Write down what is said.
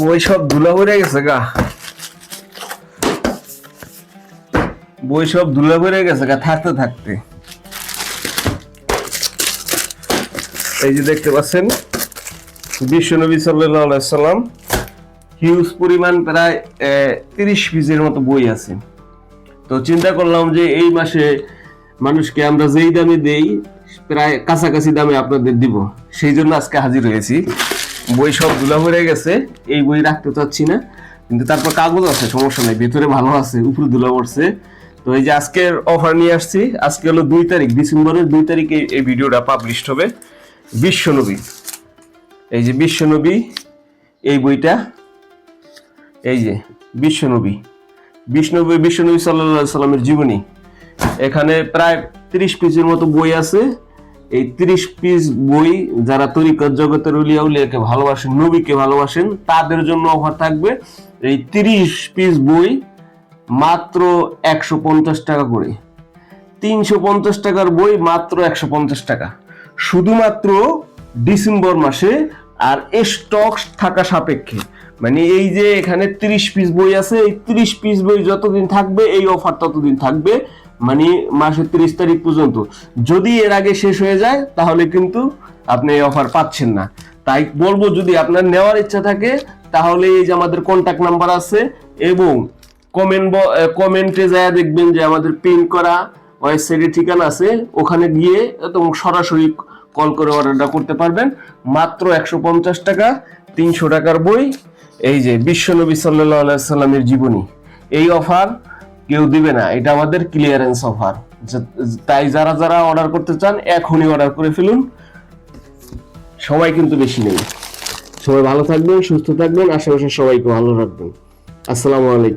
বই সব ধুলা ভরে গেছে গা। বই সব ধুলা ভরে গেছে গা থাকতে থাকতে। এই যে দেখতে পাচ্ছেন বিশ্বনবী সাল্লাম হিউজ পরিমাণ প্রায় তিরিশ পিসের মতো বই আছে। তো চিন্তা করলাম যে এই মাসে মানুষকে আমরা যেই দামে দেই, প্রায় কাছাকাছি দামে আপনাদের দিব। সেই জন্য আজকে হাজির হয়েছি। বই সব ধুলা হয়ে গেছে, এই বই রাখতে চাচ্ছি না। কিন্তু তারপর কাগজ আছে, সমস্যা নেই, ভেতরে ভালো আছে, উপরে ধুলা পড়ছে। তো এই যে আজকের অফার নিয়ে আসছি, আজকে হলো দুই তারিখ, ডিসেম্বরের দুই তারিখে এই ভিডিওটা পাবলিশ হবে। বিশ্বনবী, এই যে বিশ্বনবী, এই বইটা, এই যে বিশ্বনবী বিষ্ণবী বিশ্বনবী সাল্লাহ সাল্লামের জীবনী। এখানে প্রায় তিরিশ পিসের মতো বই আছে এই তিরিশ পিস বই যারা তরিকত জগতের উলিয়া উলিয়াকে ভালোবাসেন, নবীকে ভালোবাসেন, তাদের জন্য অফার থাকবে এই তিরিশ পিস বই মাত্র একশো পঞ্চাশ টাকা করে। তিনশো পঞ্চাশ টাকার বই মাত্র একশো পঞ্চাশ টাকা। শুধুমাত্র ডিসেম্বর মাসে আর স্টক থাকা সাপেক্ষে। মানে এই যে এখানে তিরিশ পিস বই আছে, এই তিরিশ পিস বই যতদিন থাকবে, এই অফার ততদিন থাকবে। মানে মাসের তিরিশ তারিখ পর্যন্ত। যদি এর আগে শেষ হয়ে যায়, তাহলে কিন্তু আপনি এই অফার পাচ্ছেন না। তাই বলব, যদি আপনার নেওয়ার ইচ্ছা থাকে, তাহলে এই যে আমাদের কন্ট্যাক্ট নাম্বার আছে, এবং কমেন্ট কমেন্টে যায় দেখবেন যে আমাদের পিন করা ওয়েবসাইটের ঠিকানা আছে। ওখানে গিয়ে এবং সরাসরি কল করে অর্ডারটা করতে পারবেন। মাত্র একশো পঞ্চাশ টাকা, তিনশো টাকার বই, এই যে বিশ্বনবী সাল্লাহ সাল্লামের জীবনী। এই অফার কেউ দিবে না। এটা আমাদের ক্লিয়ারেন্স অফার তাই যারা যারা অর্ডার করতে চান, এখনই অর্ডার করে ফেলুন। সবাই কিন্তু বেশি নেই। সবাই ভালো থাকবেন, সুস্থ থাকবেন। আশেপাশে সবাইকে ভালো রাখবেন। আসসালামু আলাইকুম।